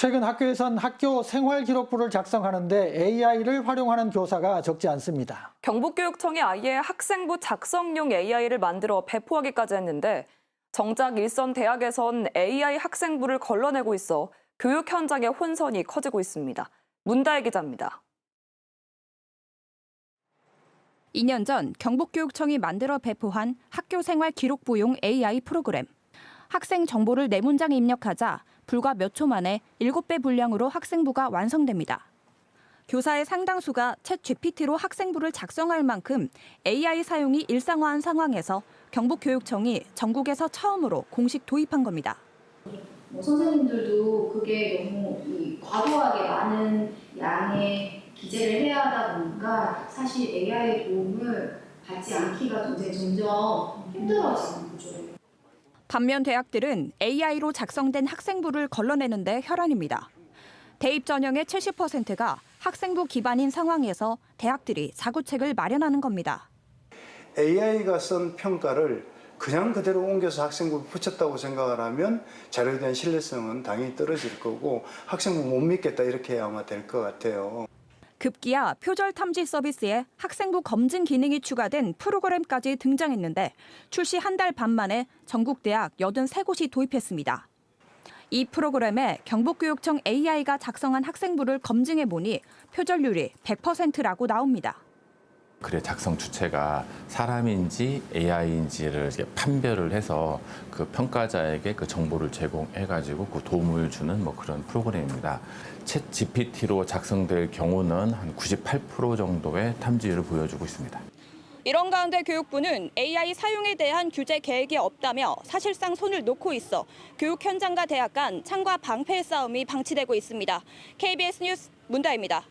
최근 학교에선 학교 생활 기록부를 작성하는데 AI를 활용하는 교사가 적지 않습니다. 경북교육청이 아예 학생부 작성용 AI를 만들어 배포하기까지 했는데 정작 일선 대학에선 AI 학생부를 걸러내고 있어 교육 현장의 혼선이 커지고 있습니다. 문다혜 기자입니다. 2년 전 경북교육청이 만들어 배포한 학교생활 기록부용 AI 프로그램. 학생 정보를 네 문장에 입력하자 불과 몇 초 만에 7배 분량으로 학생부가 완성됩니다. 교사의 상당수가 챗 GPT로 학생부를 작성할 만큼 AI 사용이 일상화한 상황에서 경북교육청이 전국에서 처음으로 공식 도입한 겁니다. 뭐 선생님들도 그게 너무 이 과도하게 많은 양의 기재를 해야 하다 보니까 사실 AI의 도움을 받지 않기가 점점 힘들어지는 구조예요. 반면 대학들은 AI로 작성된 학생부를 걸러내는데 혈안입니다. 대입 전형의 70%가 학생부 기반인 상황에서 대학들이 자구책을 마련하는 겁니다. AI가 쓴 평가를 그냥 그대로 옮겨서 학생부에 붙였다고 생각을 하면 자료에 대한 신뢰성은 당연히 떨어질 거고 학생부 못 믿겠다 이렇게 아마 될 것 같아요. 급기야 표절 탐지 서비스에 학생부 검증 기능이 추가된 프로그램까지 등장했는데 출시 한 달 반 만에 전국 대학 83곳이 도입했습니다. 이 프로그램에 경북교육청 AI가 작성한 학생부를 검증해 보니 표절률이 100%라고 나옵니다. 글의 작성 주체가 사람인지 AI인지를 판별을 해서 그 평가자에게 그 정보를 제공해가지고 그 도움을 주는 뭐 그런 프로그램입니다. 챗 GPT로 작성될 경우는 한 98% 정도의 탐지율을 보여주고 있습니다. 이런 가운데 교육부는 AI 사용에 대한 규제 계획이 없다며 사실상 손을 놓고 있어 교육 현장과 대학 간 창과 방패의 싸움이 방치되고 있습니다. KBS 뉴스 문다입니다.